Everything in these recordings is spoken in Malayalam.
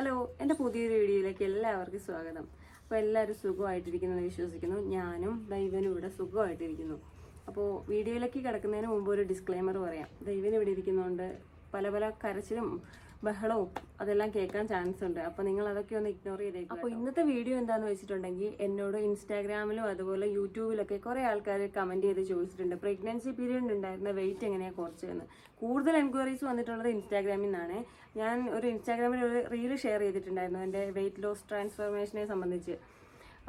ഹലോ എന്റെ പുതിയൊരു വീഡിയോയിലേക്ക് എല്ലാവർക്കും സ്വാഗതം. അപ്പോൾ എല്ലാവരും സുഖമായിട്ടിരിക്കുന്നത് വിശ്വസിക്കുന്നു. ഞാനും ദൈവനും ഇവിടെ സുഖമായിട്ടിരിക്കുന്നു. അപ്പോൾ വീഡിയോയിലേക്ക് കിടക്കുന്നതിന് മുമ്പ് ഒരു ഡിസ്ക്ലെയിമർ പറയാം. ദൈവൻ ഇവിടെ ഇരിക്കുന്നതുകൊണ്ട് പല പല കരച്ചിലും ബഹളവും അതെല്ലാം കേൾക്കാൻ ചാൻസ് ഉണ്ട്. അപ്പോൾ നിങ്ങൾ അതൊക്കെ ഒന്ന് ഇഗ്നോർ ചെയ്തേക്കും അപ്പോൾ ഇന്നത്തെ വീഡിയോ എന്താന്ന് വെച്ചിട്ടുണ്ടെങ്കിൽ എന്നോട് ഇൻസ്റ്റാഗ്രാമിലും അതുപോലെ യൂട്യൂബിലൊക്കെ കുറേ ആൾക്കാർ കമന്റ് ചെയ്ത് ചോദിച്ചിട്ടുണ്ട്. പ്രഗ്നൻസി പീരീഡ് ഉണ്ടായിരുന്ന വെയിറ്റ് എങ്ങനെയാണ് കുറച്ചതെന്ന് കൂടുതൽ എൻക്വയറീസ് വന്നിട്ടുള്ളത് ഇൻസ്റ്റാഗ്രാമിൽ നിന്നാണ്. ഞാൻ ഒരു ഇൻസ്റ്റാഗ്രാമിൽ ഒരു റീൽ ഷെയർ ചെയ്തിട്ടുണ്ടായിരുന്നു എന്റെ വെയിറ്റ് ലോസ് ട്രാൻസ്ഫോർമേഷനെ സംബന്ധിച്ച്.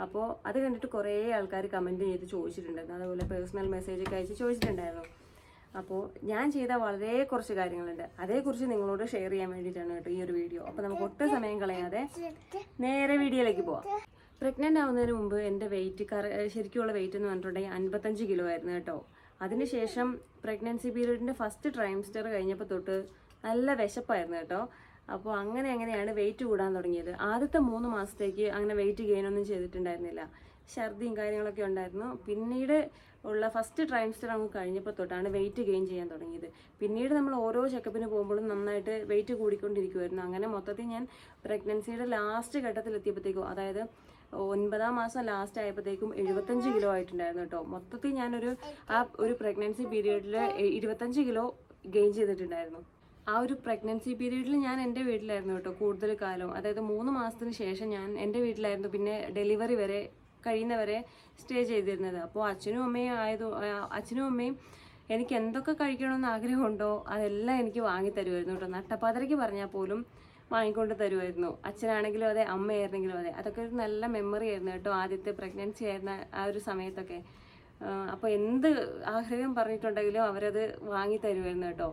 അപ്പോൾ അത് കണ്ടിട്ട് കുറേ ആൾക്കാർ കമന്റ് ചെയ്ത് ചോദിച്ചിട്ടുണ്ടായിരുന്നു. അതുപോലെ പേഴ്സണൽ മെസ്സേജ് ഒക്കെ അയച്ച് ചോദിച്ചിട്ടുണ്ടായിരുന്നു. അപ്പോൾ ഞാൻ ചെയ്ത വളരെ കുറച്ച് കാര്യങ്ങളുണ്ട്. അതേക്കുറിച്ച് നിങ്ങളോട് ഷെയർ ചെയ്യാൻ വേണ്ടിയിട്ടാണ് കേട്ടോ ഈ ഒരു വീഡിയോ അപ്പോൾ നമുക്ക് ഒട്ടും സമയം കളയാതെ നേരെ വീഡിയോയിലേക്ക് പോവാം. പ്രഗ്നന്റ് ആവുന്നതിന് മുമ്പ് എന്റെ വെയിറ്റ് കറ ശരിക്കുള്ള വെയിറ്റ് എന്ന് പറഞ്ഞിട്ടുണ്ടെങ്കിൽ അൻപത്തഞ്ച് കിലോ ആയിരുന്നു കേട്ടോ. അതിനുശേഷം പ്രഗ്നൻസി പീരീഡിന്റെ ഫസ്റ്റ് ട്രൈംസ്റ്റർ കഴിഞ്ഞപ്പോൾ തൊട്ട് നല്ല വിശപ്പായിരുന്നു കേട്ടോ. അപ്പോൾ അങ്ങനെ അങ്ങനെയാണ് വെയിറ്റ് കൂടാൻ തുടങ്ങിയത്. ആദ്യത്തെ മൂന്ന് മാസത്തേക്ക് അങ്ങനെ വെയിറ്റ് ഗെയിൻ ഒന്നും ചെയ്തിട്ടുണ്ടായിരുന്നില്ല. ഛർദിയും കാര്യങ്ങളൊക്കെ ഉണ്ടായിരുന്നു. പിന്നീട് ഉള്ള ഫസ്റ്റ് ട്രൈംസ്റ്റർ അങ്ങ് കഴിഞ്ഞപ്പോൾ തൊട്ടാണ് വെയിറ്റ് ഗെയിൻ ചെയ്യാൻ തുടങ്ങിയത്. പിന്നീട് നമ്മൾ ഓരോ ചെക്കപ്പിന് പോകുമ്പോഴും നന്നായിട്ട് വെയിറ്റ് കൂടിക്കൊണ്ടിരിക്കുമായിരുന്നു അങ്ങനെ മൊത്തത്തിൽ ഞാൻ പ്രഗ്നൻസിയുടെ ലാസ്റ്റ് ഘട്ടത്തിലെത്തിയപ്പോഴത്തേക്കും അതായത് ഒൻപതാം മാസം ലാസ്റ്റ് ആയപ്പോഴത്തേക്കും എഴുപത്തഞ്ച് കിലോ ആയിട്ടുണ്ടായിരുന്നു കേട്ടോ. മൊത്തത്തിൽ ഞാനൊരു ആ ഒരു പ്രഗ്നൻസി പീരീഡിൽ ഇരുപത്തഞ്ച് കിലോ ഗെയിൻ ചെയ്തിട്ടുണ്ടായിരുന്നു. ആ ഒരു പ്രഗ്നൻസി പീരീഡിൽ ഞാൻ എന്റെ വീട്ടിലായിരുന്നു കേട്ടോ കൂടുതൽ കാലം അതായത് മൂന്ന് മാസത്തിന് ശേഷം ഞാൻ എന്റെ വീട്ടിലായിരുന്നു. പിന്നെ ഡെലിവറി വരെ കഴിയുന്നവരെ സ്റ്റേ ചെയ്തിരുന്നത്. അപ്പോൾ അച്ഛനും അമ്മയും ആയത് അച്ഛനും അമ്മയും എനിക്ക് എന്തൊക്കെ കഴിക്കണമെന്ന് ആഗ്രഹമുണ്ടോ അതെല്ലാം എനിക്ക് വാങ്ങി തരുമായിരുന്നു കേട്ടോ. നട്ടപ്പാതിരയ്ക്ക് പറഞ്ഞാൽ പോലും വാങ്ങിക്കൊണ്ട് തരുമായിരുന്നു. അച്ഛനാണെങ്കിലും അതെ അമ്മയായിരുന്നെങ്കിലും അതെ. അതൊക്കെ ഒരു നല്ല മെമ്മറി ആയിരുന്നു കേട്ടോ ആദ്യത്തെ പ്രഗ്നൻസി ആയിരുന്ന ആ ഒരു സമയത്തൊക്കെ. അപ്പോൾ എന്ത് ആഗ്രഹം പറഞ്ഞിട്ടുണ്ടെങ്കിലും അവരത് വാങ്ങി തരുമായിരുന്നു കേട്ടോ.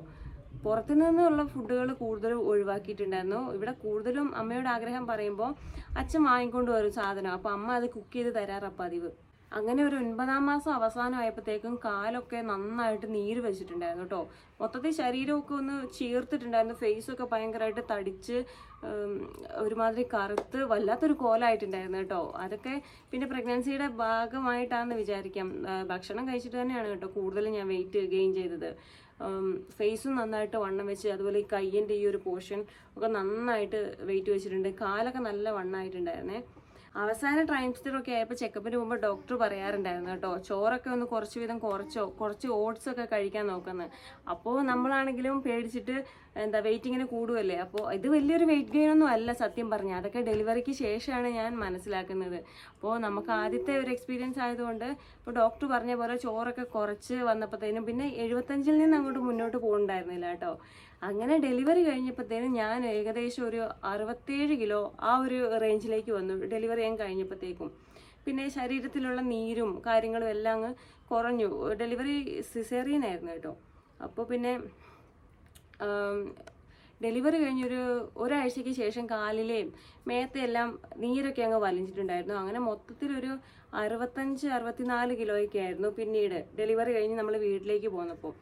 പുറത്തു നിന്നുള്ള ഫുഡുകൾ കൂടുതലും ഒഴിവാക്കിയിട്ടുണ്ടായിരുന്നു. ഇവിടെ കൂടുതലും അമ്മയുടെ ആഗ്രഹം പറയുമ്പോൾ അച്ഛൻ വാങ്ങിക്കൊണ്ട് വരും സാധനം. അപ്പോൾ അമ്മ അത് കുക്ക് ചെയ്ത് തരാറാ പതിവ്. അങ്ങനെ ഒരു ഒൻപതാം മാസം അവസാനമായപ്പോഴത്തേക്കും കാലൊക്കെ നന്നായിട്ട് നീര് വെച്ചിട്ടുണ്ടായിരുന്നു കേട്ടോ. മൊത്തത്തിൽ ശരീരമൊക്കെ ഒന്ന് ചീർത്തിട്ടുണ്ടായിരുന്നു. ഫേസൊക്കെ ഭയങ്കരമായിട്ട് തടിച്ച് ഒരുമാതിരി കറുത്ത് വല്ലാത്തൊരു കോലായിട്ടുണ്ടായിരുന്നു കേട്ടോ. അതൊക്കെ പിന്നെ പ്രഗ്നൻസിയുടെ ഭാഗമായിട്ടാണെന്ന് വിചാരിക്കാം. ഭക്ഷണം കഴിച്ചിട്ട് തന്നെയാണ് കേട്ടോ കൂടുതലും ഞാൻ വെയിറ്റ് ഗെയിൻ ചെയ്തത്. ഫേസും നന്നായിട്ട് വണ്ണം വെച്ച് അതുപോലെ ഈ കയ്യിന്റെ ഈ ഒരു പോർഷൻ ഒക്കെ നന്നായിട്ട് വെയിറ്റ് വെച്ചിട്ടുണ്ട്. കാലൊക്കെ നല്ല വണ്ണമായിട്ടുണ്ടായിരുന്നേ അവസാന ട്രൈംസ്റ്ററൊക്കെ ആയപ്പോൾ ചെക്കപ്പിന് മുമ്പ് ഡോക്ടർ പറയാറുണ്ടായിരുന്നു കേട്ടോ ചോറൊക്കെ ഒന്ന് കുറച്ച് വീതം കുറച്ചോ കുറച്ച് ഓട്സ് ഒക്കെ കഴിക്കാൻ നോക്കുന്നത് അപ്പോൾ നമ്മളാണെങ്കിലും പേടിച്ചിട്ട് എന്താ വെയിറ്റ് ഇങ്ങനെ കൂടുമല്ലേ അപ്പോൾ ഇത് വലിയൊരു വെയിറ്റ് ഗെയിൻ ഒന്നും അല്ല സത്യം പറഞ്ഞു. അതൊക്കെ ഡെലിവറിക്ക് ശേഷമാണ് ഞാൻ മനസ്സിലാക്കുന്നത്. അപ്പോൾ നമുക്ക് ആദ്യത്തെ ഒരു എക്സ്പീരിയൻസ് ആയതുകൊണ്ട് ഇപ്പോൾ ഡോക്ടർ പറഞ്ഞ പോലെ ചോറൊക്കെ കുറച്ച് വന്നപ്പോഴത്തേനും പിന്നെ എഴുപത്തഞ്ചിൽ നിന്ന് അങ്ങോട്ട് മുന്നോട്ട് പോകണ്ടായിരുന്നില്ല കേട്ടോ. അങ്ങനെ ഡെലിവറി കഴിഞ്ഞപ്പോഴത്തേനും ഞാൻ ഏകദേശം ഒരു അറുപത്തേഴ് കിലോ ആ ഒരു റേഞ്ചിലേക്ക് വന്നു. ഡെലിവറി ചെയ്യാൻ കഴിഞ്ഞപ്പോഴത്തേക്കും പിന്നെ ശരീരത്തിലുള്ള നീരും കാര്യങ്ങളും എല്ലാം അങ്ങ് കുറഞ്ഞു. ഡെലിവറി സിസേറിയനായിരുന്നു കേട്ടോ. അപ്പോൾ പിന്നെ ഡെലിവറി കഴിഞ്ഞൊരു ഒരാഴ്ചയ്ക്ക് ശേഷം കാലിലെയും മേത്തെ എല്ലാം നീരൊക്കെ അങ്ങ് വലിച്ചിട്ടുണ്ടായിരുന്നു അങ്ങനെ മൊത്തത്തിലൊരു അറുപത്തഞ്ച് അറുപത്തിനാല് കിലോയൊക്കെ ആയിരുന്നു പിന്നീട് ഡെലിവറി കഴിഞ്ഞ് നമ്മൾ വീട്ടിലേക്ക് പോന്നപ്പോൾ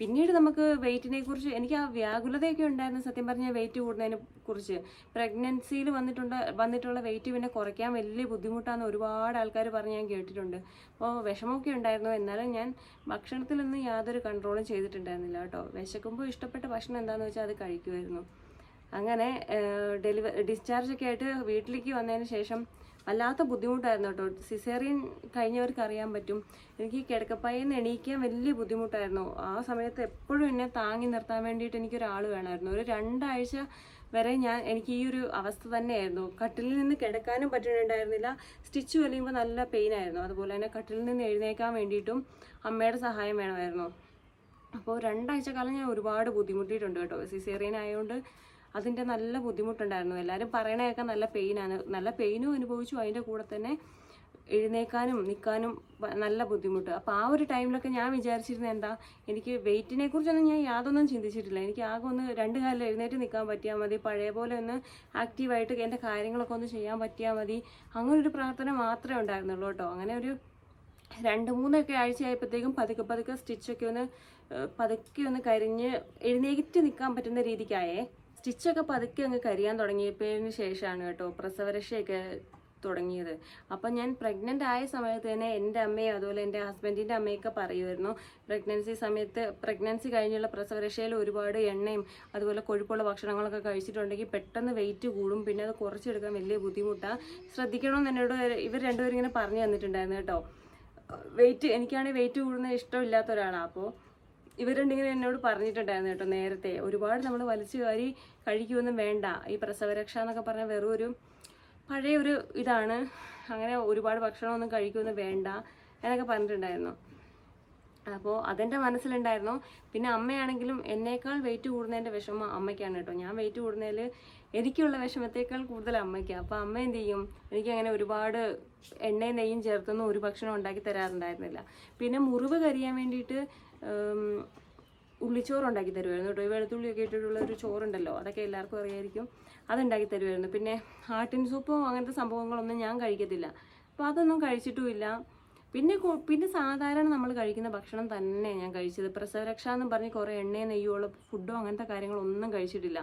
പിന്നീട് നമുക്ക് വെയിറ്റിനെ കുറിച്ച് എനിക്ക് ആ വ്യാകുലതയൊക്കെ ഉണ്ടായിരുന്നു. സത്യം പറഞ്ഞാൽ വെയിറ്റ് കൂടുന്നതിനെ കുറിച്ച്. പ്രഗ്നൻസിയിൽ വന്നിട്ടുണ്ട് വന്നിട്ടുള്ള വെയിറ്റ് പിന്നെ കുറയ്ക്കാൻ വലിയ ബുദ്ധിമുട്ടാണെന്ന് ഒരുപാട് ആൾക്കാർ പറഞ്ഞ് ഞാൻ കേട്ടിട്ടുണ്ട്. അപ്പോൾ വിഷമമൊക്കെ ഉണ്ടായിരുന്നു. എന്നാലും ഞാൻ ഭക്ഷണത്തിലൊന്നും യാതൊരു കൺട്രോളും ചെയ്തിട്ടുണ്ടായിരുന്നില്ല കേട്ടോ. വിശക്കുമ്പോൾ ഇഷ്ടപ്പെട്ട ഭക്ഷണം എന്താണെന്ന് വെച്ചാൽ അത് കഴിക്കുമായിരുന്നു അങ്ങനെ ഡെലിവറി ഡിസ്ചാർജ് ഒക്കെ ആയിട്ട് വീട്ടിലേക്ക് വന്നതിന് ശേഷം വല്ലാത്ത ബുദ്ധിമുട്ടായിരുന്നു കേട്ടോ. സിസേറിയൻ കഴിഞ്ഞവർക്ക് അറിയാൻ പറ്റും. എനിക്ക് ഈ കിടക്കപ്പയ്യെന്ന് എണീക്കാൻ വലിയ ബുദ്ധിമുട്ടായിരുന്നു. ആ സമയത്ത് എപ്പോഴും എന്നെ താങ്ങി നിർത്താൻ വേണ്ടിയിട്ട് എനിക്കൊരാൾ വേണമായിരുന്നു. ഒരു രണ്ടാഴ്ച വരെ ഞാൻ എനിക്ക് ഈ ഒരു അവസ്ഥ തന്നെയായിരുന്നു. കട്ടിലിൽ നിന്ന് കിടക്കാനും പറ്റുന്നുണ്ടായിരുന്നില്ല സ്റ്റിച്ച് വലിയുമ്പോൾ നല്ല പെയിൻ ആയിരുന്നു. അതുപോലെ തന്നെ കട്ടിലിൽ നിന്ന് എഴുന്നേക്കാൻ വേണ്ടിയിട്ടും അമ്മയുടെ സഹായം വേണമായിരുന്നു. അപ്പോൾ രണ്ടാഴ്ച കാലം ഞാൻ ഒരുപാട് ബുദ്ധിമുട്ടിയിട്ടുണ്ട് കേട്ടോ. സിസേറിയൻ ആയതുകൊണ്ട് അതിന്റെ നല്ല ബുദ്ധിമുട്ടുണ്ടായിരുന്നു. എല്ലാവരും പറയണതൊക്കെ നല്ല പെയിനാണ് നല്ല പെയിനും അനുഭവിച്ചു. അതിന്റെ കൂടെ തന്നെ എഴുന്നേക്കാനും നിൽക്കാനും നല്ല ബുദ്ധിമുട്ട്. അപ്പോൾ ആ ഒരു ടൈമിലൊക്കെ ഞാൻ വിചാരിച്ചിരുന്നത് എന്താ എനിക്ക് വെയിറ്റിനെ കുറിച്ചൊന്നും ഞാൻ യാതൊന്നും ചിന്തിച്ചിട്ടില്ല. എനിക്ക് ആകെ ഒന്ന് രണ്ട് കാലിൽ എഴുന്നേറ്റ് നിൽക്കാൻ പറ്റിയാൽ മതി. പഴയ പോലെ ഒന്ന് ആക്റ്റീവായിട്ട് എന്റെ കാര്യങ്ങളൊക്കെ ഒന്ന് ചെയ്യാൻ പറ്റിയാൽ മതി. അങ്ങനെ ഒരു പ്രാർത്ഥന മാത്രമേ ഉണ്ടായിരുന്നുള്ളൂ കേട്ടോ. അങ്ങനെ ഒരു രണ്ട് മൂന്നൊക്കെ ആഴ്ചയായപ്പോഴത്തേക്കും പതുക്കെ പതുക്കെ സ്റ്റിച്ചൊക്കെ ഒന്ന് പതുക്കെ ഒന്ന് കരിഞ്ഞ് എഴുന്നേറ്റ് നിൽക്കാൻ പറ്റുന്ന രീതിക്കായേ. സ്റ്റിച്ചൊക്കെ പതുക്കെ അങ്ങ് കരിയാൻ തുടങ്ങിയപ്പോഴതിന് ശേഷമാണ് കേട്ടോ പ്രസവരക്ഷയൊക്കെ തുടങ്ങിയത്. അപ്പം ഞാൻ പ്രഗ്നന്റ് ആയ സമയത്ത് തന്നെ എന്റെ അമ്മയും അതുപോലെ എന്റെ ഹസ്ബൻഡിന്റെ അമ്മയൊക്കെ പറയുമായിരുന്നു പ്രഗ്നൻസി സമയത്ത് പ്രഗ്നൻസി കഴിഞ്ഞുള്ള പ്രസവരക്ഷയിൽ ഒരുപാട് എണ്ണയും അതുപോലെ കൊഴുപ്പുള്ള ഭക്ഷണങ്ങളൊക്കെ കഴിച്ചിട്ടുണ്ടെങ്കിൽ പെട്ടെന്ന് വെയിറ്റ് കൂടും. പിന്നെ അത് കുറച്ചെടുക്കാൻ വലിയ ബുദ്ധിമുട്ടാണ് ശ്രദ്ധിക്കണമെന്ന് എന്നോട് ഇവർ രണ്ടുപേരും ഇങ്ങനെ പറഞ്ഞു തന്നിട്ടുണ്ടായിരുന്നു കേട്ടോ. വെയിറ്റ് എനിക്കാണെങ്കിൽ വെയിറ്റ് കൂടുന്നത് ഇഷ്ടമില്ലാത്ത ഒരാളാണ് അപ്പോൾ ഇവർ രണ്ടിങ്ങനെ എന്നോട് പറഞ്ഞിട്ടുണ്ടായിരുന്നു കേട്ടോ നേരത്തെ. ഒരുപാട് നമ്മൾ വലിച്ചു കയറി കഴിക്കുമൊന്നും വേണ്ട. ഈ പ്രസവരക്ഷ എന്നൊക്കെ പറഞ്ഞാൽ വെറും ഒരു പഴയ ഒരു ഇതാണ്. അങ്ങനെ ഒരുപാട് ഭക്ഷണമൊന്നും കഴിക്കുമൊന്നും വേണ്ട എന്നൊക്കെ പറഞ്ഞിട്ടുണ്ടായിരുന്നു. അപ്പോൾ അതെന്റെ മനസ്സിലുണ്ടായിരുന്നു. പിന്നെ അമ്മയാണെങ്കിലും എന്നേക്കാൾ വെയിറ്റ് കൂടുന്നതിന്റെ വിഷമം അമ്മയ്ക്കാണ് കേട്ടോ. ഞാൻ വെയിറ്റ് കൂടുന്നതിൽ എനിക്കുള്ള വിഷമത്തേക്കാൾ കൂടുതൽ അമ്മയ്ക്ക്. അപ്പോൾ അമ്മ എന്ത് ചെയ്യും? എനിക്കങ്ങനെ ഒരുപാട് എണ്ണയും നെയ്യും ചേർത്തൊന്നും ഒരു ഭക്ഷണം ഉണ്ടാക്കി തരാറുണ്ടായിരുന്നില്ല. പിന്നെ മുറിവ് കരിയാൻ വേണ്ടിയിട്ട് ഉള്ളിച്ചോറ് ഉണ്ടാക്കി തരുമായിരുന്നു കേട്ടോ. ഈ വെളുത്തുള്ളിയൊക്കെ ഇട്ടിട്ടുള്ള ഒരു ചോറുണ്ടല്ലോ അതൊക്കെ എല്ലാവർക്കും അറിയായിരിക്കും. അതുണ്ടാക്കി തരുമായിരുന്നു പിന്നെ ആട്ടിൻ സൂപ്പും അങ്ങനത്തെ സംഭവങ്ങളൊന്നും ഞാൻ കഴിക്കത്തില്ല. അപ്പോൾ അതൊന്നും കഴിച്ചിട്ടുമില്ല. പിന്നെ പിന്നെ സാധാരണ നമ്മൾ കഴിക്കുന്ന ഭക്ഷണം തന്നെ ഞാൻ കഴിച്ചത്. പ്രസവരക്ഷ എന്ന് പറഞ്ഞ് കുറേ എണ്ണയും നെയ്യുമുള്ള ഫുഡോ അങ്ങനത്തെ കാര്യങ്ങളൊന്നും കഴിച്ചിട്ടില്ല.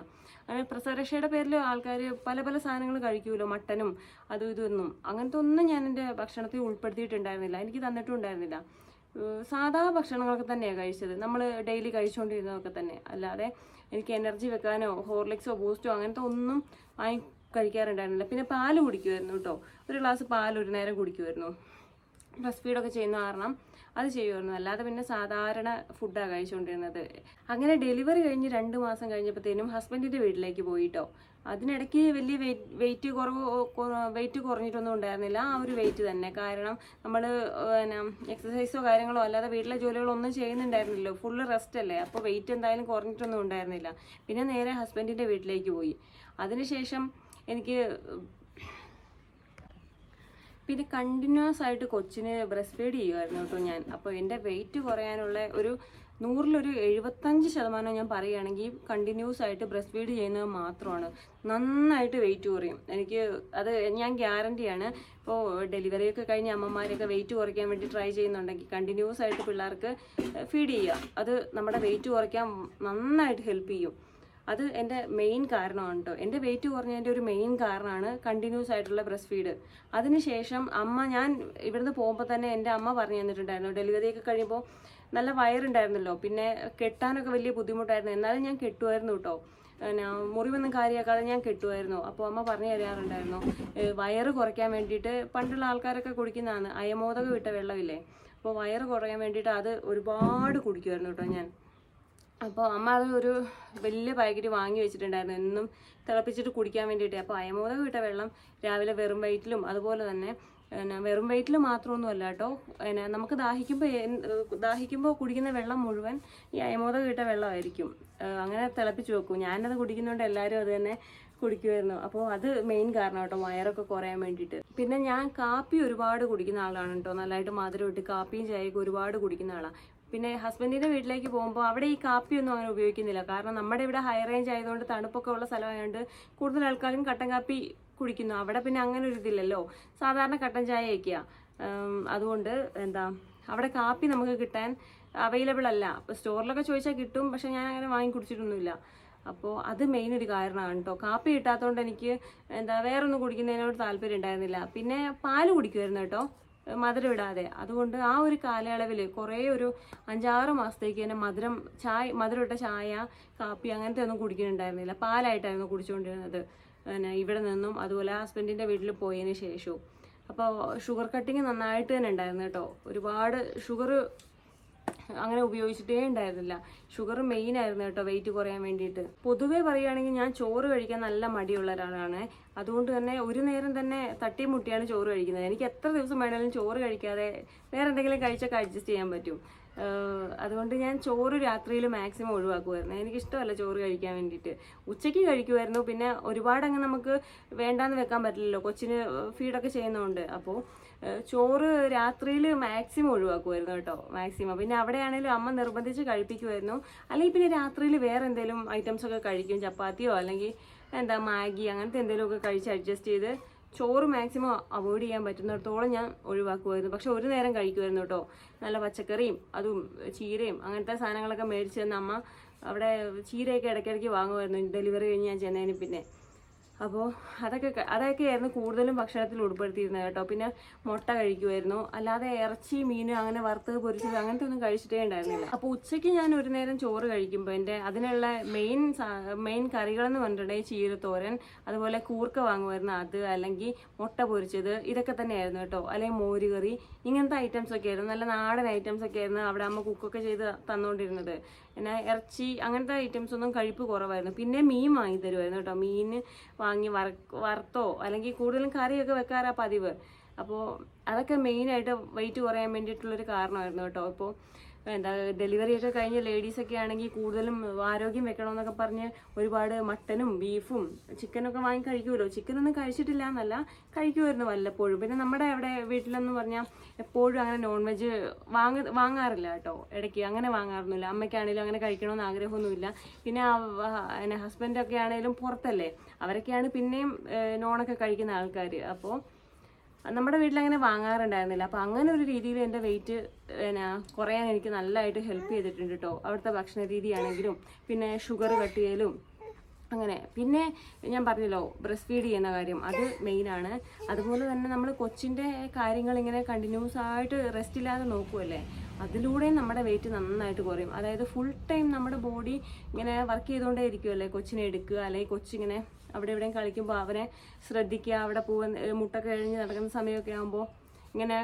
അങ്ങനെ പ്രസവരക്ഷയുടെ പേരിൽ ആൾക്കാർ പല പല സാധനങ്ങൾ കഴിക്കുമല്ലോ മട്ടനും അതും ഇതൊന്നും അങ്ങനത്തെ ഒന്നും ഞാൻ എന്റെ ഭക്ഷണത്തിൽ ഉൾപ്പെടുത്തിയിട്ടുണ്ടായിരുന്നില്ല. എനിക്ക് തന്നിട്ടും ഉണ്ടായിരുന്നില്ല. സാധാ ഭക്ഷണങ്ങളൊക്കെ തന്നെയാണ് കഴിച്ചത്. നമ്മൾ ഡെയിലി കഴിച്ചുകൊണ്ടിരുന്നതൊക്കെ തന്നെ. അല്ലാതെ എനിക്ക് എനർജി വെക്കാനോ ഹോർലിക്സോ ബൂസ്റ്റോ അങ്ങനത്തെ ഒന്നും വാങ്ങി കഴിക്കാറുണ്ടായിരുന്നില്ല. പിന്നെ പാൽ കുടിക്കുമായിരുന്നു കേട്ടോ. ഒരു ഗ്ലാസ് പാൽ ഒരു നേരം കുടിക്കുമായിരുന്നു. ബ്രസ്റ്റ് ഫീഡൊക്കെ ചെയ്യുന്ന കാരണം അത് ചെയ്യുമായിരുന്നു. അല്ലാതെ പിന്നെ സാധാരണ ഫുഡാണ് കഴിച്ചുകൊണ്ടിരുന്നത്. അങ്ങനെ ഡെലിവറി കഴിഞ്ഞ് രണ്ട് മാസം കഴിഞ്ഞപ്പോഴത്തേനും ഹസ്ബൻഡിന്റെ വീട്ടിലേക്ക് പോയിട്ടോ. അതിനിടയ്ക്ക് വലിയ വെയിറ്റ് കുറവ് വെയിറ്റ് കുറഞ്ഞിട്ടൊന്നും ഉണ്ടായിരുന്നില്ല. ആ ഒരു വെയിറ്റ് തന്നെ. കാരണം നമ്മൾ പിന്നെ എക്സസൈസോ കാര്യങ്ങളോ അല്ലാതെ വീട്ടിലെ ജോലികളോ ഒന്നും ചെയ്യുന്നുണ്ടായിരുന്നില്ല ഫുള്ള് റെസ്റ്റ് അല്ലേ. അപ്പോൾ വെയിറ്റ് എന്തായാലും കുറഞ്ഞിട്ടൊന്നും ഉണ്ടായിരുന്നില്ല. പിന്നെ നേരെ ഹസ്ബൻഡിന്റെ വീട്ടിലേക്ക് പോയി. അതിനുശേഷം എനിക്ക് പിന്നെ കണ്ടിന്യൂസ് ആയിട്ട് കൊച്ചിനെ ബ്രസ്റ്റ് ഫീഡ് ചെയ്യുമായിരുന്നു കേട്ടോ ഞാൻ. അപ്പോൾ എന്റെ വെയിറ്റ് കുറയാനുള്ള ഒരു നൂറിലൊരു എഴുപത്തഞ്ച് ശതമാനം ഞാൻ പറയുകയാണെങ്കിൽ കണ്ടിന്യൂസ് ആയിട്ട് ബ്രസ്റ്റ് ഫീഡ് ചെയ്യുന്നത് മാത്രമാണ്. നന്നായിട്ട് വെയിറ്റ് കുറയും. എനിക്ക് അത് ഞാൻ ഗ്യാരണ്ടിയാണ് ഇപ്പോൾ ഡെലിവറി ഒക്കെ കഴിഞ്ഞ അമ്മമാരൊക്കെ വെയിറ്റ് കുറയ്ക്കാൻ വേണ്ടി ട്രൈ ചെയ്യുന്നുണ്ടെങ്കിൽ കണ്ടിന്യൂസ് ആയിട്ട് പിള്ളേർക്ക് ഫീഡ് ചെയ്യുക. അത് നമ്മുടെ വെയിറ്റ് കുറയ്ക്കാൻ നന്നായിട്ട് ഹെൽപ്പ് ചെയ്യും. അത് എന്റെ മെയിൻ കാരണമാണ് കേട്ടോ എന്റെ വെയിറ്റ് കുറഞ്ഞതിന്റെ ഒരു മെയിൻ കാരണമാണ് കണ്ടിന്യൂസ് ആയിട്ടുള്ള ബ്രസ്റ്റ് ഫീഡ് അതിനുശേഷം അമ്മ ഞാൻ ഇവിടുന്ന് പോകുമ്പോൾ തന്നെ എന്റെ അമ്മ പറഞ്ഞു തന്നിട്ടുണ്ടായിരുന്നു. ഡെലിവറി ഒക്കെ കഴിയുമ്പോൾ നല്ല വയറുണ്ടായിരുന്നല്ലോ. പിന്നെ കെട്ടാനൊക്കെ വലിയ ബുദ്ധിമുട്ടായിരുന്നു. എന്നാലും ഞാൻ കെട്ടുമായിരുന്നു കേട്ടോ. മുറിവൊന്നും കാര്യമാക്കാതെ ഞാൻ കെട്ടുമായിരുന്നു. അപ്പോൾ അമ്മ പറഞ്ഞു തരാറുണ്ടായിരുന്നു. വയറ് കുറയ്ക്കാൻ വേണ്ടിയിട്ട് പണ്ടുള്ള ആൾക്കാരൊക്കെ കുടിക്കുന്നതാണ്. അയമോദകം വിട്ട വെള്ളമില്ലേ? അപ്പോൾ വയറ് കുറയാൻ വേണ്ടിയിട്ട് അത് ഒരുപാട് കുടിക്കുമായിരുന്നു കേട്ടോ ഞാൻ. അപ്പോൾ അമ്മ അത് ഒരു വലിയ പാക്കറ്റ് വാങ്ങി വെച്ചിട്ടുണ്ടായിരുന്നു. എന്നും തിളപ്പിച്ചിട്ട് കുടിക്കാൻ വേണ്ടിയിട്ട്. അപ്പോൾ അയമോദകം ഇട്ട വെള്ളം രാവിലെ വെറും വയറ്റിലും അതുപോലെ തന്നെ പിന്നെ വെറും വയറ്റിൽ മാത്രമൊന്നും അല്ല കേട്ടോ. പിന്നെ നമുക്ക് ദാഹിക്കുമ്പോൾ ദാഹിക്കുമ്പോൾ കുടിക്കുന്ന വെള്ളം മുഴുവൻ ഈ അയമോദകം ഇട്ട വെള്ളമായിരിക്കും. അങ്ങനെ തിളപ്പിച്ച് വെക്കും. ഞാനത് കുടിക്കുന്നതുകൊണ്ട് എല്ലാവരും അത് തന്നെ കുടിക്കുമായിരുന്നു അപ്പോൾ അത് മെയിൻ കാരണം കേട്ടോ വയറൊക്കെ കുറയാൻ വേണ്ടിയിട്ട്. പിന്നെ ഞാൻ കാപ്പി ഒരുപാട് കുടിക്കുന്ന ആളാണ് കേട്ടോ. നല്ലതായിട്ട് മധുരം ഇട്ട് കാപ്പിയും ചായയൊക്കെ ഒരുപാട് കുടിക്കുന്ന ആളാണ് പിന്നെ ഹസ്ബൻഡിന്റെ വീട്ടിലേക്ക് പോകുമ്പോൾ അവിടെ ഈ കാപ്പിയൊന്നും അങ്ങനെ ഉപയോഗിക്കുന്നില്ല. കാരണം നമ്മുടെ ഇവിടെ ഹൈ റേഞ്ച് ആയതുകൊണ്ട് തണുപ്പൊക്കെ ഉള്ള സ്ഥലമായതുകൊണ്ട് കൂടുതൽ ആൾക്കാരും കട്ടൻ കാപ്പി കുടിക്കുന്നു. അവിടെ പിന്നെ അങ്ങനെ ഒരു ഇതില്ലല്ലോ. സാധാരണ കട്ടൻ ചായ ഒക്കെയാ അതുകൊണ്ട് എന്താ അവിടെ കാപ്പി നമുക്ക് കിട്ടാൻ അവൈലബിൾ അല്ല. അപ്പോൾ സ്റ്റോറിലൊക്കെ ചോദിച്ചാൽ കിട്ടും പക്ഷെ ഞാൻ അങ്ങനെ വാങ്ങി കുടിച്ചിട്ടൊന്നുമില്ല. അപ്പോൾ അത് മെയിൻ ഒരു കാരണമാണ് കേട്ടോ കാപ്പി കിട്ടാത്തതുകൊണ്ട് എനിക്ക് എന്താ വേറൊന്നും കുടിക്കുന്നതിനോട് താല്പര്യം ഉണ്ടായിരുന്നില്ല. പിന്നെ പാൽ കുടിക്കുമായിരുന്നു കേട്ടോ മധുരം ഇടാതെ അതുകൊണ്ട് ആ ഒരു കാലയളവിൽ കുറേ ഒരു അഞ്ചാറ് മാസത്തേക്ക് തന്നെ മധുരം ചായ മധുരം ഇട്ട ചായ കാപ്പി അങ്ങനത്തെ ഒന്നും കുടിക്കുന്നുണ്ടായിരുന്നില്ല. പാലായിട്ടായിരുന്നു കുടിച്ചുകൊണ്ടിരുന്നത്. പിന്നെ ഇവിടെ നിന്നും അതുപോലെ ഹസ്ബൻഡിന്റെ വീട്ടിൽ പോയതിന് ശേഷവും. അപ്പോൾ ഷുഗർ കട്ടിങ് നന്നായിട്ട് തന്നെ ഉണ്ടായിരുന്നു കേട്ടോ. ഒരുപാട് ഷുഗർ അങ്ങനെ ഉപയോഗിച്ചിട്ടേ ഉണ്ടായിരുന്നില്ല. ഷുഗർ മെയിൻ ആയിരുന്നു കേട്ടോ വെയിറ്റ് കുറയാൻ വേണ്ടിയിട്ട്. പൊതുവേ പറയുകയാണെങ്കിൽ ഞാൻ ചോറ് കഴിക്കാൻ നല്ല മടിയുള്ള ഒരാളാണ്. അതുകൊണ്ട് തന്നെ ഒരു നേരം തന്നെ തട്ടിയും മുട്ടിയാണ് ചോറ് കഴിക്കുന്നത്. എനിക്ക് എത്ര ദിവസം വേണമെങ്കിലും ചോറ് കഴിക്കാതെ വേറെ എന്തെങ്കിലും കഴിച്ചൊക്കെ അഡ്ജസ്റ്റ് ചെയ്യാൻ പറ്റും. അതുകൊണ്ട് ഞാൻ ചോറ് രാത്രിയിൽ മാക്സിമം ഒഴിവാക്കുമായിരുന്നു. എനിക്കിഷ്ടമല്ല ചോറ് കഴിക്കാൻ വേണ്ടിയിട്ട്. ഉച്ചയ്ക്ക് കഴിക്കുമായിരുന്നു. പിന്നെ ഒരുപാടങ്ങ് നമുക്ക് വേണ്ടാന്ന് വെക്കാൻ പറ്റില്ലല്ലോ. കൊച്ചിന് ഫീഡൊക്കെ ചെയ്യുന്നതുകൊണ്ട്. അപ്പോൾ ചോറ് രാത്രിയിൽ മാക്സിമം ഒഴിവാക്കുമായിരുന്നു കേട്ടോ മാക്സിമം. പിന്നെ അവിടെയാണെങ്കിലും അമ്മ നിർബന്ധിച്ച് കഴിപ്പിക്കുമായിരുന്നു. അല്ലെങ്കിൽ പിന്നെ രാത്രിയിൽ വേറെ എന്തെങ്കിലും ഐറ്റംസ് ഒക്കെ കഴിക്കും ചപ്പാത്തിയോ അല്ലെങ്കിൽ എന്താ മാഗി അങ്ങനത്തെ എന്തെങ്കിലുമൊക്കെ കഴിച്ച് അഡ്ജസ്റ്റ് ചെയ്ത് ചോറ് മാക്സിമം അവോയ്ഡ് ചെയ്യാൻ പറ്റുന്നിടത്തോളം ഞാൻ ഒഴിവാക്കുമായിരുന്നു. പക്ഷെ ഒരു നേരം കഴിക്കുമായിരുന്നു കേട്ടോ. നല്ല പച്ചക്കറിയും അതും ചീരയും അങ്ങനത്തെ സാധനങ്ങളൊക്കെ മേടിച്ച് തന്ന അമ്മ അവിടെ ചീരയൊക്കെ ഇടയ്ക്കിടയ്ക്ക് വാങ്ങുമായിരുന്നു. ഡെലിവറി കഴിഞ്ഞ് ഞാൻ ചെന്നതിന് പിന്നെ. അപ്പോൾ അതൊക്കെ അതൊക്കെയായിരുന്നു കൂടുതലും ഭക്ഷണത്തിൽ ഉൾപ്പെടുത്തിയിരുന്നത് കേട്ടോ. പിന്നെ മുട്ട കഴിക്കുമായിരുന്നു അല്ലാതെ ഇറച്ചി മീൻ അങ്ങനെ വറുത്തത് പൊരിച്ചത് അങ്ങനത്തെ ഒന്നും കഴിച്ചിട്ടേ ഉണ്ടായിരുന്നില്ല. അപ്പോൾ ഉച്ചയ്ക്ക് ഞാൻ ഒരു നേരം ചോറ് കഴിക്കുമ്പോൾ എന്റെ അതിനുള്ള മെയിൻ മെയിൻ കറികളെന്ന് പറഞ്ഞിട്ടുണ്ടെങ്കിൽ ചീരത്തോരൻ അതുപോലെ കൂർക്ക വാങ്ങുമായിരുന്നു അത് അല്ലെങ്കിൽ മുട്ട പൊരിച്ചത് ഇതൊക്കെ തന്നെയായിരുന്നു കേട്ടോ. അല്ലെങ്കിൽ മോരുകറി ഇങ്ങനത്തെ ഐറ്റംസ് ഒക്കെ ആയിരുന്നു നല്ല നാടൻ ഐറ്റംസ് ഒക്കെ ആയിരുന്നു അവിടെ അമ്മ കുക്കൊക്കെ ചെയ്ത് തന്നുകൊണ്ടിരുന്നത് പിന്നെ ഇറച്ചി അങ്ങനത്തെ ഐറ്റംസ് ഒന്നും കഴിപ്പ് കുറവായിരുന്നു. പിന്നെ മീൻ വാങ്ങി തരുമായിരുന്നു കേട്ടോ. മീൻ വാങ്ങി വറ വറുത്തോ അല്ലെങ്കിൽ കൂടുതലും കറിയൊക്കെ വെക്കാറാ പതിവ്. അപ്പോൾ അതൊക്കെ മെയിനായിട്ട് വെയിറ്റ് കുറയാൻ വേണ്ടിയിട്ടുള്ളൊരു കാരണമായിരുന്നു കേട്ടോ. ഇപ്പോൾ എന്താ ഡെലിവറി ഒക്കെ കഴിഞ്ഞ ലേഡീസ് ഒക്കെ ആണെങ്കിൽ കൂടുതലും ആരോഗ്യം വെക്കണമെന്നൊക്കെ പറഞ്ഞ് ഒരുപാട് മട്ടനും ബീഫും ചിക്കനൊക്കെ വാങ്ങി കഴിക്കുമല്ലോ. ചിക്കനൊന്നും കഴിച്ചിട്ടില്ല എന്നല്ല കഴിക്കുമായിരുന്നു വല്ലപ്പോഴും. പിന്നെ നമ്മുടെ അവിടെ വീട്ടിലെന്ന് പറഞ്ഞാൽ എപ്പോഴും അങ്ങനെ നോൺ വെജ് വാങ്ങ വാങ്ങാറില്ല കേട്ടോ. ഇടയ്ക്ക് അങ്ങനെ വാങ്ങാറൊന്നുമില്ല. അമ്മയ്ക്കാണെങ്കിലും അങ്ങനെ കഴിക്കണമെന്ന് ആഗ്രഹമൊന്നുമില്ല. പിന്നെ പിന്നെ ഹസ്ബൻഡൊക്കെ ആണെങ്കിലും പുറത്തല്ലേ? അവരൊക്കെയാണ് പിന്നെയും നോണൊക്കെ കഴിക്കുന്ന ആൾക്കാർ അപ്പോൾ നമ്മുടെ വീട്ടിൽ അങ്ങനെ വാങ്ങാറുണ്ടായിരുന്നില്ല. അപ്പോൾ അങ്ങനെ ഒരു രീതിയിൽ എന്റെ വെയിറ്റ് പിന്നെ കുറയാൻ എനിക്ക് നല്ലതായിട്ട് ഹെൽപ്പ് ചെയ്തിട്ടുണ്ട് കേട്ടോ അവിടുത്തെ ഭക്ഷണ രീതിയാണെങ്കിലും പിന്നെ ഷുഗർ കട്ട് ചെയ്യലും അങ്ങനെ. പിന്നെ ഞാൻ പറഞ്ഞല്ലോ ബ്രസ്റ്റ് ഫീഡ് ചെയ്യുന്ന കാര്യം അത് മെയിനാണ് അതുപോലെ തന്നെ നമ്മൾ കൊച്ചിന്റെ കാര്യങ്ങൾ ഇങ്ങനെ കണ്ടിന്യൂസ് ആയിട്ട് റെസ്റ്റ് ഇല്ലാതെ നോക്കുമല്ലേ അതിലൂടെ നമ്മുടെ വെയിറ്റ് നന്നായിട്ട് കുറയും. അതായത് ഫുൾ ടൈം നമ്മുടെ ബോഡി ഇങ്ങനെ വർക്ക് ചെയ്തുകൊണ്ടേ ഇരിക്കുമല്ലേ കൊച്ചിനെ എടുക്കുക അല്ലെങ്കിൽ കൊച്ചിങ്ങനെ അവിടെ ഇവിടെയും കളിക്കുമ്പോൾ അവനെ ശ്രദ്ധിക്കുക അവിടെ പോകുന്ന മുട്ടൊക്കെ കഴിഞ്ഞ് നടക്കുന്ന സമയമൊക്കെ ആകുമ്പോൾ ഇങ്ങനെ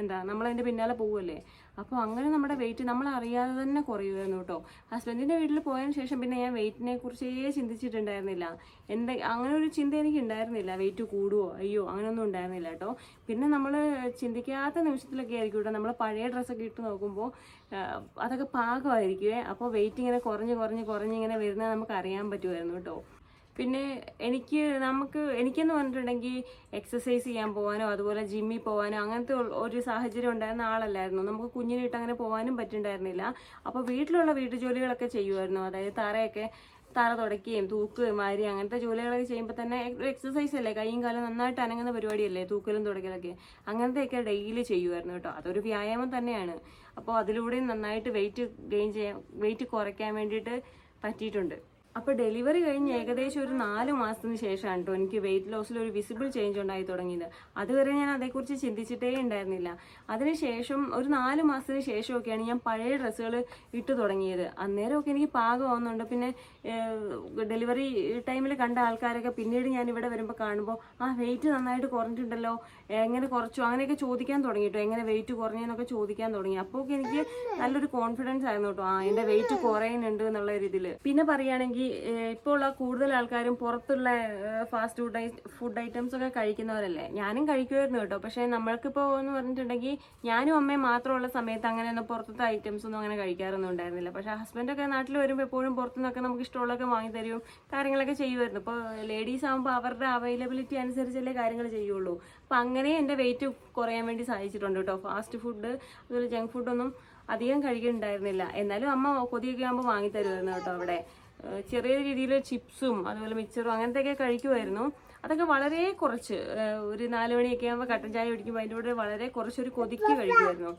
എന്താ നമ്മളതിന്റെ പിന്നാലെ പോവുമല്ലേ അപ്പോൾ അങ്ങനെ നമ്മുടെ വെയിറ്റ് നമ്മൾ അറിയാതെ തന്നെ കുറയുമായിരുന്നു കേട്ടോ. ഹസ്ബൻഡിന്റെ വീട്ടിൽ പോയതിന് ശേഷം പിന്നെ ഞാൻ വെയിറ്റിനെ കുറിച്ചേ ചിന്തിച്ചിട്ടുണ്ടായിരുന്നില്ല. എന്താ അങ്ങനെ ഒരു ചിന്ത എനിക്ക് ഉണ്ടായിരുന്നില്ല. വെയിറ്റ് കൂടുവോ അയ്യോ അങ്ങനെയൊന്നും ഉണ്ടായിരുന്നില്ല കേട്ടോ. പിന്നെ നമ്മൾ ചിന്തിക്കാത്ത നിമിഷത്തിലൊക്കെ ആയിരിക്കും കേട്ടോ. നമ്മൾ പഴയ ഡ്രസ്സൊക്കെ ഇട്ട് നോക്കുമ്പോൾ അതൊക്കെ പാകമായിരിക്കുമേ അപ്പോൾ വെയിറ്റ് ഇങ്ങനെ കുറഞ്ഞ് കുറഞ്ഞ് കുറഞ്ഞ് ഇങ്ങനെ വരുന്നത് നമുക്ക് അറിയാൻ പറ്റുമായിരുന്നു കേട്ടോ. പിന്നെ എനിക്ക് നമുക്ക് എനിക്കെന്ന് പറഞ്ഞിട്ടുണ്ടെങ്കിൽ എക്സസൈസ് ചെയ്യാൻ പോകാനോ അതുപോലെ ജിമ്മിൽ പോകാനോ അങ്ങനത്തെ ഒരു സാഹചര്യം ഉണ്ടായിരുന്ന ആളല്ലായിരുന്നു. നമുക്ക് കുഞ്ഞിനിട്ട് അങ്ങനെ പോകാനും പറ്റുണ്ടായിരുന്നില്ല. അപ്പോൾ വീട്ടിലുള്ള വീട്ടുജോലികളൊക്കെ ചെയ്യുമായിരുന്നു അതായത് തറയൊക്കെ തറ തുടയ്ക്കുകയും തൂക്കുകയും വാരി അങ്ങനത്തെ ജോലികളൊക്കെ ചെയ്യുമ്പോൾ തന്നെ എക്സസൈസ് അല്ലേ? കൈയും കാലം നന്നായിട്ട് അനങ്ങുന്ന പരിപാടിയല്ലേ? തൂക്കലും തുടക്കലൊക്കെ അങ്ങനത്തെയൊക്കെ ഡെയിലി ചെയ്യുമായിരുന്നു കേട്ടോ. അതൊരു വ്യായാമം തന്നെയാണ്. അപ്പോൾ അതിലൂടെയും നന്നായിട്ട് വെയിറ്റ് ഗെയിൻ ചെയ്യാൻ വെയിറ്റ് കുറയ്ക്കാൻ വേണ്ടിയിട്ട് പറ്റിയിട്ടുണ്ട്. അപ്പോൾ ഡെലിവറി കഴിഞ്ഞ് ഏകദേശം ഒരു നാല് മാസത്തിന് ശേഷമാണ് കേട്ടോ എനിക്ക് വെയിറ്റ് ലോസിൽ ഒരു വിസിബിൾ ചേഞ്ച് ഉണ്ടായി തുടങ്ങിയത്. അതുവരെ ഞാൻ അതേക്കുറിച്ച് ചിന്തിച്ചിട്ടേ ഉണ്ടായിരുന്നില്ല. അതിനുശേഷം ഒരു നാല് മാസത്തിന് ശേഷമൊക്കെയാണ് ഞാൻ പഴയ ഡ്രസ്സുകൾ ഇട്ട് തുടങ്ങിയത്. അന്നേരമൊക്കെ എനിക്ക് പാകമാവുന്നുണ്ട് പിന്നെ ഡെലിവറി ടൈമിൽ കണ്ട ആൾക്കാരൊക്കെ പിന്നീട് ഞാൻ ഇവിടെ വരുമ്പോൾ കാണുമ്പോൾ ആ വെയിറ്റ് നന്നായിട്ട് കുറഞ്ഞിട്ടുണ്ടല്ലോ. എങ്ങനെ കുറച്ചു? അങ്ങനെയൊക്കെ ചോദിക്കാൻ തുടങ്ങി എങ്ങനെ വെയിറ്റ് കുറഞ്ഞെന്നൊക്കെ ചോദിക്കാൻ തുടങ്ങി. അപ്പോൾ എനിക്ക് നല്ലൊരു കോൺഫിഡൻസ് ആയിരുന്നു കേട്ടോ ആ എന്റെ വെയിറ്റ് കുറയുന്നുണ്ട് എന്നുള്ള രീതിയിൽ പിന്നെ പറയുകയാണെങ്കിൽ ഇപ്പോൾ ഉള്ള കൂടുതൽ ആൾക്കാരും പുറത്തുള്ള ഫാസ്റ്റ് ഫുഡ് ഫുഡ് ഐറ്റംസ് ഒക്കെ കഴിക്കുന്നവരല്ലേ? ഞാനും കഴിക്കുമായിരുന്നു കേട്ടോ. പക്ഷേ നമ്മൾക്കിപ്പോൾ എന്ന് പറഞ്ഞിട്ടുണ്ടെങ്കിൽ ഞാനും അമ്മയും മാത്രമുള്ള സമയത്ത് അങ്ങനെയൊന്നും പുറത്തത്തെ ഐറ്റംസ് ഒന്നും അങ്ങനെ കഴിക്കാറൊന്നും ഉണ്ടായിരുന്നില്ല. പക്ഷേ ഹസ്ബൻഡൊക്കെ നാട്ടിൽ വരുമ്പോൾ എപ്പോഴും പുറത്തുനിന്നൊക്കെ നമുക്ക് ഇഷ്ടമുള്ളതൊക്കെ വാങ്ങി തരും കാര്യങ്ങളൊക്കെ ചെയ്യുമായിരുന്നു. ഇപ്പോൾ ലേഡീസ് ആകുമ്പോൾ അവരുടെ അവൈലബിലിറ്റി അനുസരിച്ചല്ലേ കാര്യങ്ങൾ ചെയ്യുള്ളൂ. അപ്പം അങ്ങനെ എന്റെ വെയിറ്റ് കുറയാൻ വേണ്ടി സാധിച്ചിട്ടുണ്ട് കേട്ടോ. ഫാസ്റ്റ് ഫുഡ് അതുപോലെ ജങ്ക് ഫുഡൊന്നും അധികം കഴിക്കുന്നുണ്ടായിരുന്നില്ല. എന്നാലും അമ്മ കൊതിയൊക്കെ ആകുമ്പോൾ വാങ്ങി തരുമായിരുന്നു കേട്ടോ അവിടെ. ചെറിയ രീതിയിൽ ചിപ്സും അതുപോലെ മിക്സറും അങ്ങനത്തെയൊക്കെ കഴിക്കുമായിരുന്നു അതൊക്കെ വളരെ കുറച്ച് ഒരു നാല് മണിയൊക്കെ ആകുമ്പോൾ കട്ടൻ ചായ കുടിക്കുമ്പോൾ അതിന്റെ കൂടെ വളരെ കുറച്ചൊരു കൊതിക്ക് കഴിക്കുമായിരുന്നു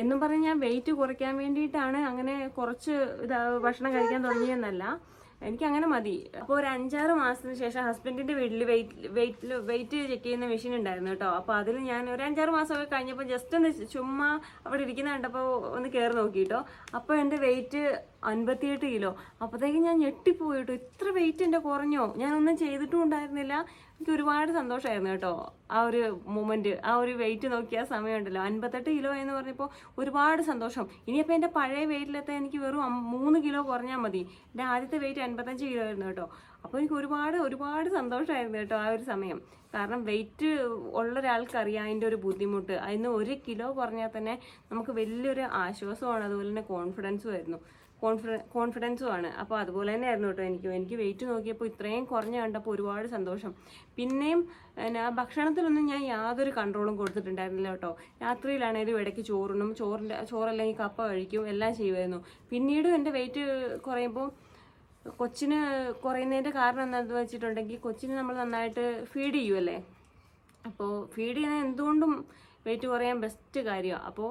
എന്നും പറഞ്ഞ് ഞാൻ വെയിറ്റ് കുറയ്ക്കാൻ വേണ്ടിയിട്ടാണ് അങ്ങനെ കുറച്ച് ഇത് ഭക്ഷണം കഴിക്കാൻ തുടങ്ങിയെന്നല്ല. എനിക്ക് അങ്ങനെ മതി. അപ്പോൾ ഒരു അഞ്ചാറ് മാസത്തിന് ശേഷം ഹസ്ബൻഡിന്റെ വീട്ടിൽ വെയിറ്റ് വെയിറ്റിൽ വെയിറ്റ് ചെക്ക് ചെയ്യുന്ന മെഷീൻ ഉണ്ടായിരുന്നു കേട്ടോ. അപ്പോൾ അതിൽ ഞാൻ ഒരു അഞ്ചാറ് മാസമൊക്കെ കഴിഞ്ഞപ്പോൾ ജസ്റ്റ് ഒന്ന് ചുമ്മാ അവിടെ ഇരിക്കുന്ന കണ്ടപ്പോൾ ഒന്ന് കയറി നോക്കിട്ടോ. അപ്പോൾ എന്റെ വെയിറ്റ് അൻപത്തിയെട്ട് കിലോ. അപ്പോഴത്തേക്കും ഞാൻ ഞെട്ടിപ്പോയി കേട്ടോ ഇത്ര വെയിറ്റ് എന്റെ കുറഞ്ഞോ? ഞാനൊന്നും ചെയ്തിട്ടും ഉണ്ടായിരുന്നില്ല എനിക്ക് ഒരുപാട് സന്തോഷമായിരുന്നു കേട്ടോ. ആ ഒരു മൊമെന്റ് ആ ഒരു വെയിറ്റ് നോക്കിയ സമയമുണ്ടല്ലോ. അൻപത്തെട്ട് കിലോ എന്ന് പറഞ്ഞപ്പോൾ ഒരുപാട് സന്തോഷം. ഇനിയിപ്പോൾ എന്റെ പഴയ വെയിറ്റിലെത്താൻ എനിക്ക് വെറും മൂന്ന് കിലോ കുറഞ്ഞാൽ മതി. എന്റെ ആദ്യത്തെ വെയിറ്റ് അൻപത്തഞ്ച് കിലോ ആയിരുന്നു കേട്ടോ. അപ്പോൾ എനിക്ക് ഒരുപാട് ഒരുപാട് സന്തോഷമായിരുന്നു കേട്ടോ ആ ഒരു സമയം. കാരണം വെയിറ്റ് ഉള്ള ഒരാൾക്കറിയാം അതിന്റെ ഒരു ബുദ്ധിമുട്ട്. അതിന് ഒരു കിലോ കുറഞ്ഞാൽ തന്നെ നമുക്ക് വലിയൊരു ആശ്വാസമാണ്. അതുപോലെ തന്നെ കോൺഫിഡൻസും ആയിരുന്നു. കോൺഫിഡ കോൺഫിഡൻസും ആണ്. അപ്പോൾ അതുപോലെ തന്നെ ആയിരുന്നു കേട്ടോ എനിക്ക്. എനിക്ക് വെയിറ്റ് നോക്കിയപ്പോൾ ഇത്രയും കുറഞ്ഞ കണ്ടപ്പോൾ ഒരുപാട് സന്തോഷം. പിന്നെയും എന്നാ ഭക്ഷണത്തിലൊന്നും ഞാൻ യാതൊരു കൺട്രോളും കൊടുത്തിട്ടുണ്ടായിരുന്നില്ല കേട്ടോ. രാത്രിയിലാണേലും ഇടയ്ക്ക് ചോറിനും ചോറിന്റെ ചോറല്ലെങ്കിൽ കപ്പ കഴിക്കും എല്ലാം ചെയ്യുമായിരുന്നു. പിന്നീട് എന്റെ വെയിറ്റ് കുറയുമ്പോൾ കൊച്ചിന് കുറയുന്നതിന്റെ കാരണം എന്താണെന്ന് വെച്ചിട്ടുണ്ടെങ്കിൽ കൊച്ചിന് നമ്മൾ നന്നായിട്ട് ഫീഡ് ചെയ്യുമല്ലേ അപ്പോൾ ഫീഡ് ചെയ്യുന്നത് എന്തുകൊണ്ടും വെയിറ്റ് കുറയാൻ ബെസ്റ്റ് കാര്യമാണ് അപ്പോൾ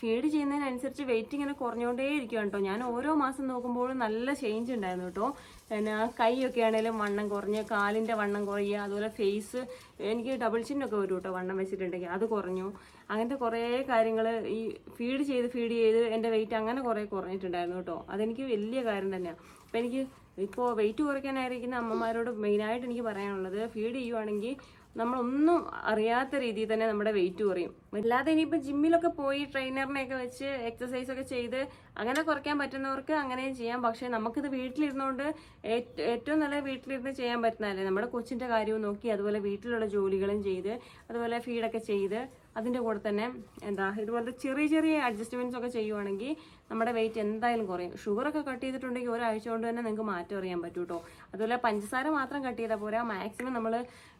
ഫീഡ് ചെയ്യുന്നതിനനുസരിച്ച് വെയിറ്റ് ഇങ്ങനെ കുറഞ്ഞുകൊണ്ടേ ഇരിക്കും കേട്ടോ ഞാൻ ഓരോ മാസം നോക്കുമ്പോഴും നല്ല ചേഞ്ച് ഉണ്ടായിരുന്നു കേട്ടോ പിന്നെ കൈയൊക്കെ ആണെങ്കിലും വണ്ണം കുറഞ്ഞ് കാലിന്റെ വണ്ണം കുറയുക അതുപോലെ ഫേസ് എനിക്ക് ഡബിൾ ചിന്നൊക്കെ വരും കേട്ടോ വണ്ണം വെച്ചിട്ടുണ്ടെങ്കിൽ. അത് കുറഞ്ഞു. അങ്ങനത്തെ കുറേ കാര്യങ്ങൾ ഈ ഫീഡ് ചെയ്ത് ഫീഡ് ചെയ്ത് എന്റെ വെയിറ്റ് അങ്ങനെ കുറേ കുറഞ്ഞിട്ടുണ്ടായിരുന്നു കേട്ടോ അതെനിക്ക് വലിയ കാര്യം തന്നെയാണ് അപ്പോൾ എനിക്ക് ഇപ്പോൾ വെയിറ്റ് കുറയ്ക്കാനായിരിക്കുന്ന അമ്മമാരോട് മെയിനായിട്ട് എനിക്ക് പറയാനുള്ളത് ഫീഡ് ചെയ്യുവാണെങ്കിൽ നമ്മളൊന്നും അറിയാത്ത രീതിയിൽ തന്നെ നമ്മുടെ വെയിറ്റ് കുറയും. അല്ലാതെ ഇനിയിപ്പോൾ ജിമ്മിലൊക്കെ പോയി ട്രെയിനറിനെയൊക്കെ വെച്ച് എക്സസൈസ് ഒക്കെ ചെയ്ത് അങ്ങനെ കുറയ്ക്കാൻ പറ്റുന്നവർക്ക് അങ്ങനെയും ചെയ്യാം. പക്ഷേ നമുക്കിത് വീട്ടിലിരുന്നുകൊണ്ട് ഏറ്റവും നല്ല വീട്ടിലിരുന്ന് ചെയ്യാൻ പറ്റുന്നതല്ലേ? നമ്മുടെ കൊച്ചിന്റെ കാര്യവും നോക്കി അതുപോലെ വീട്ടിലുള്ള ജോലികളും ചെയ്ത് അതുപോലെ ഫീഡൊക്കെ ചെയ്ത് അതിന്റെ കൂടെ തന്നെ എന്താ ഇതുപോലത്തെ ചെറിയ ചെറിയ അഡ്ജസ്റ്റ്മെന്റ്സ് ഒക്കെ ചെയ്യുവാണെങ്കിൽ നമ്മുടെ വെയിറ്റ് എന്തായാലും കുറയും. ഷുഗറൊക്കെ കട്ട് ചെയ്തിട്ടുണ്ടെങ്കിൽ ഒരാഴ്ച കൊണ്ട് തന്നെ നിങ്ങൾക്ക് മാറ്റം അറിയാൻ പറ്റും കേട്ടോ അതുപോലെ പഞ്ചസാര മാത്രം കട്ട് ചെയ്താൽ പോരാ. മാക്സിമം നമ്മൾ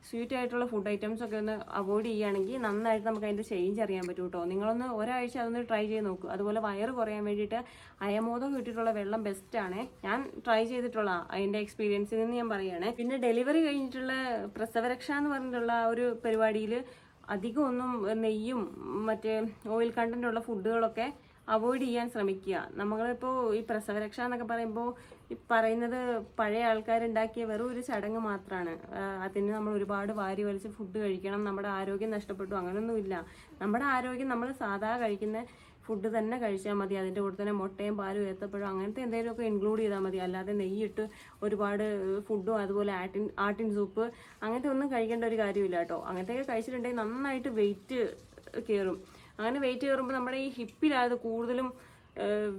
സ്വീറ്റ് ആയിട്ടുള്ള ഫുഡ് ഐറ്റംസ് ഒക്കെ ഒന്ന് അവോയ്ഡ് ചെയ്യുകയാണെങ്കിൽ നന്നായിട്ട് നമുക്ക് അതിന്റെ ചേഞ്ച് അറിയാൻ പറ്റും കേട്ടോ നിങ്ങളൊന്ന് ഒരാഴ്ച അതൊന്ന് ട്രൈ ചെയ്ത് നോക്കൂ. അതുപോലെ വയറ് കുറയാൻ വേണ്ടിയിട്ട് അയമോദം കിട്ടിയിട്ടുള്ള വെള്ളം ബെസ്റ്റാണ് ഞാൻ ട്രൈ ചെയ്തിട്ടുള്ള അതിന്റെ എക്സ്പീരിയൻസിൽ നിന്ന് ഞാൻ പറയുകയാണ് പിന്നെ ഡെലിവറി കഴിഞ്ഞിട്ടുള്ള പ്രസവരക്ഷ എന്ന് പറഞ്ഞിട്ടുള്ള ഒരു പരിപാടിയിൽ അധികം ഒന്നും നെയ്യും മറ്റേ ഓയിൽ കണ്ടന്റ് ഉള്ള ഫുഡുകളൊക്കെ അവോയ്ഡ് ചെയ്യാൻ ശ്രമിക്കുക. നമ്മളിപ്പോൾ ഈ പ്രസവരക്ഷ എന്നൊക്കെ പറയുമ്പോൾ ഈ പറയുന്നത് പഴയ ആൾക്കാരുണ്ടാക്കിയ വെറും ഒരു ചടങ്ങ് മാത്രമാണ് അതിന് നമ്മൾ ഒരുപാട് വാരി വലിച്ച് ഫുഡ് കഴിക്കണം നമ്മുടെ ആരോഗ്യം നഷ്ടപ്പെട്ടു അങ്ങനെയൊന്നുമില്ല നമ്മുടെ ആരോഗ്യം നമ്മൾ സാധാ കഴിക്കുന്ന ഫുഡ് തന്നെ കഴിച്ചാൽ മതി അതിന്റെ കൂടെ തന്നെ മുട്ടയും പാലും ഏത്തപ്പഴം അങ്ങനത്തെ എന്തെങ്കിലുമൊക്കെ ഇൻക്ലൂഡ് ചെയ്താൽ മതി. അല്ലാതെ നെയ്യിട്ട് ഒരുപാട് ഫുഡും അതുപോലെ ആട്ടിൻ ആട്ടിൻ സൂപ്പ് അങ്ങനത്തെ ഒന്നും കഴിക്കേണ്ട ഒരു കാര്യമില്ല കേട്ടോ. അങ്ങനത്തെയൊക്കെ കഴിച്ചിട്ടുണ്ടെങ്കിൽ നന്നായിട്ട് വെയിറ്റ് കയറും അങ്ങനെ വെയിറ്റ് കയറുമ്പോൾ നമ്മുടെ ഈ ഹിപ്പിലായത് കൂടുതലും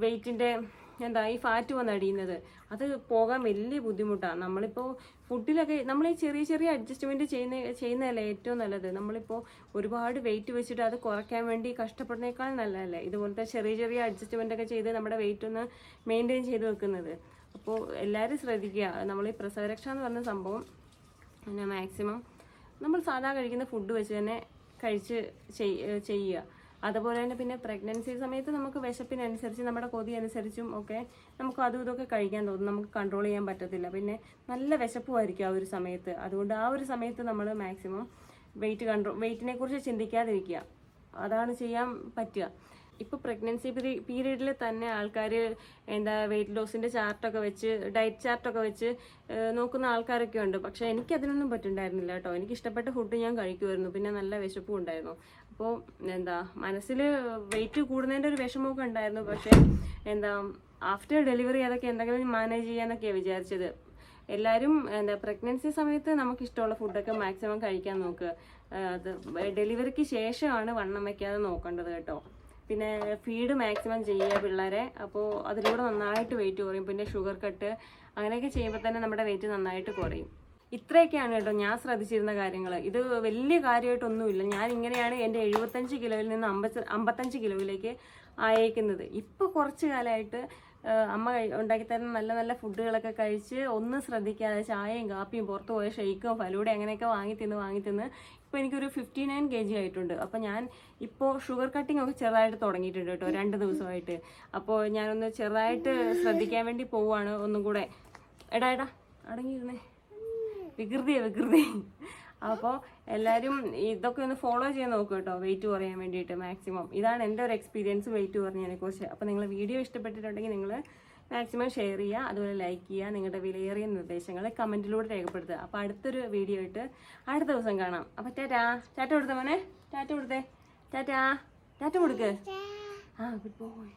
വെയിറ്റിന്റെ എന്താ ഈ ഫാറ്റ് വന്ന് അടിയുന്നത്? അത് പോകാൻ വലിയ ബുദ്ധിമുട്ടാണ് നമ്മളിപ്പോൾ ഫുഡിലൊക്കെ നമ്മൾ ഈ ചെറിയ ചെറിയ അഡ്ജസ്റ്റ്മെന്റ് ചെയ്യുന്ന ചെയ്യുന്നതല്ലേ ഏറ്റവും നല്ലത്. നമ്മളിപ്പോൾ ഒരുപാട് വെയിറ്റ് വെച്ചിട്ട് അത് കുറയ്ക്കാൻ വേണ്ടി കഷ്ടപ്പെടുന്നേക്കാൾ നല്ലതല്ലേ? ഇതുപോലത്തെ ചെറിയ ചെറിയ അഡ്ജസ്റ്റ്മെന്റ് ഒക്കെ ചെയ്ത് നമ്മുടെ വെയിറ്റ് ഒന്ന് മെയിന്റെയിൻ ചെയ്ത് വെക്കുന്നത്. അപ്പോൾ എല്ലാവരും ശ്രദ്ധിക്കുക. നമ്മൾ ഈ പ്രസവരക്ഷ എന്ന് പറഞ്ഞ സംഭവം പിന്നെ മാക്സിമം നമ്മൾ സാധാ കഴിക്കുന്ന ഫുഡ് വെച്ച് തന്നെ കഴിച്ച് ചെയ്യുക. അതുപോലെ തന്നെ പിന്നെ പ്രഗ്നൻസി സമയത്ത് നമുക്ക് വിശപ്പിനനുസരിച്ച് നമ്മുടെ കൊതി അനുസരിച്ചും ഒക്കെ നമുക്ക് അതും ഇതൊക്കെ കഴിക്കാൻ തോന്നും. നമുക്ക് കൺട്രോൾ ചെയ്യാൻ പറ്റത്തില്ല. പിന്നെ നല്ല വിശപ്പുമായിരിക്കും ആ ഒരു സമയത്ത്. അതുകൊണ്ട് ആ ഒരു സമയത്ത് നമ്മൾ മാക്സിമം വെയിറ്റ് കൺട്രോൾ വെയിറ്റിനെ കുറിച്ച് ചിന്തിക്കാതിരിക്കുക. അതാണ് ചെയ്യാൻ പറ്റുക. ഇപ്പോൾ പ്രഗ്നൻസി പീരീഡിൽ തന്നെ ആൾക്കാർ എന്താ വെയിറ്റ് ലോസിന്റെ ചാർട്ടൊക്കെ വെച്ച് ഡയറ്റ് ചാർട്ടൊക്കെ വെച്ച് നോക്കുന്ന ആൾക്കാരൊക്കെ ഉണ്ട്. പക്ഷേ എനിക്കതിനൊന്നും പറ്റുണ്ടായിരുന്നില്ല കേട്ടോ. എനിക്ക് ഇഷ്ടപ്പെട്ട ഫുഡ് ഞാൻ കഴിക്കുമായിരുന്നു പിന്നെ നല്ല വിശപ്പും ഉണ്ടായിരുന്നു. അപ്പോൾ എന്താ മനസ്സിൽ വെയിറ്റ് കൂടുന്നതിന്റെ ഒരു വിഷമമൊക്കെ ഉണ്ടായിരുന്നു. പക്ഷേ എന്താ ആഫ്റ്റർ ഡെലിവറി അതൊക്കെ എന്തെങ്കിലും മാനേജ് ചെയ്യാന്നൊക്കെയാണ് വിചാരിച്ചത്. എല്ലാവരും എന്താ പ്രഗ്നൻസി സമയത്ത് നമുക്ക് ഇഷ്ടമുള്ള ഫുഡൊക്കെ മാക്സിമം കഴിക്കാൻ നോക്കുക. അത് ഡെലിവറിക്ക് ശേഷമാണ് വണ്ണം വയ്ക്കാതെ നോക്കേണ്ടത് കേട്ടോ. പിന്നെ ഫീഡ് മാക്സിമം ചെയ്യുക പിള്ളേരെ. അപ്പോൾ അതിലൂടെ നന്നായിട്ട് വെയിറ്റ് കുറയും. പിന്നെ ഷുഗർ കട്ട് അങ്ങനെയൊക്കെ ചെയ്യുമ്പോൾ തന്നെ നമ്മുടെ വെയിറ്റ് നന്നായിട്ട് കുറയും. ഇത്രയൊക്കെയാണ് കേട്ടോ ഞാൻ ശ്രദ്ധിച്ചിരുന്ന കാര്യങ്ങൾ ഇത് വലിയ കാര്യമായിട്ടൊന്നുമില്ല. ഞാൻ ഇങ്ങനെയാണ് എന്റെ എഴുപത്തഞ്ച് കിലോയിൽ നിന്ന് അമ്പത്തി അമ്പത്തഞ്ച് കിലോയിലേക്ക് അയക്കുന്നത് ഇപ്പോൾ കുറച്ച് കാലമായിട്ട് അമ്മ ഉണ്ടാക്കി തരുന്ന നല്ല നല്ല ഫുഡുകളൊക്കെ കഴിച്ച് ഒന്നും ശ്രദ്ധിക്കാതെ ചായയും കാപ്പിയും പുറത്ത് പോയ ഷെയ്ക്കും ഫലൂടെ അങ്ങനെയൊക്കെ വാങ്ങി തിന്ന് വാങ്ങി തിന്ന് ഇപ്പോൾ എനിക്കൊരു ഫിഫ്റ്റി നയൻ കെ ജി ആയിട്ടുണ്ട്. അപ്പോൾ ഞാൻ ഇപ്പോൾ ഷുഗർ കട്ടിംഗ് ഒക്കെ ചെറുതായിട്ട് തുടങ്ങിയിട്ടുണ്ട് കേട്ടോ രണ്ട് ദിവസമായിട്ട്. അപ്പോൾ ഞാനൊന്ന് ചെറുതായിട്ട് ശ്രദ്ധിക്കാൻ വേണ്ടി പോവുകയാണ് ഒന്നും കൂടെ എടാ എടാ അടങ്ങിയിരുന്നേ. വികൃതിയാ വികൃതി. അപ്പോൾ എല്ലാവരും ഇതൊക്കെ ഒന്ന് ഫോളോ ചെയ്യാൻ നോക്കുക കേട്ടോ വെയിറ്റ് കുറയാൻ വേണ്ടിയിട്ട് മാക്സിമം ഇതാണ് എന്റെ ഒരു എക്സ്പീരിയൻസ് വെയിറ്റ് കുറഞ്ഞതിനെ കുറിച്ച്. അപ്പോൾ നിങ്ങൾ വീഡിയോ ഇഷ്ടപ്പെട്ടിട്ടുണ്ടെങ്കിൽ നിങ്ങൾ മാക്സിമം ഷെയർ ചെയ്യുക. അതുപോലെ ലൈക്ക് ചെയ്യുക. നിങ്ങളുടെ വിലയേറിയ നിർദ്ദേശങ്ങൾ കമന്റിലൂടെ രേഖപ്പെടുത്തുക. അപ്പോൾ അടുത്തൊരു വീഡിയോ ആയിട്ട് അടുത്ത ദിവസം കാണാം. അപ്പോൾ ടാറ്റാ. ടാറ്റ കൊടുത്തേ മോനെ. ടാറ്റ കൊടുത്തേ. ടാറ്റാ. ടാറ്റ കൊടുക്ക്. ആ ഗുഡ് ബോയ്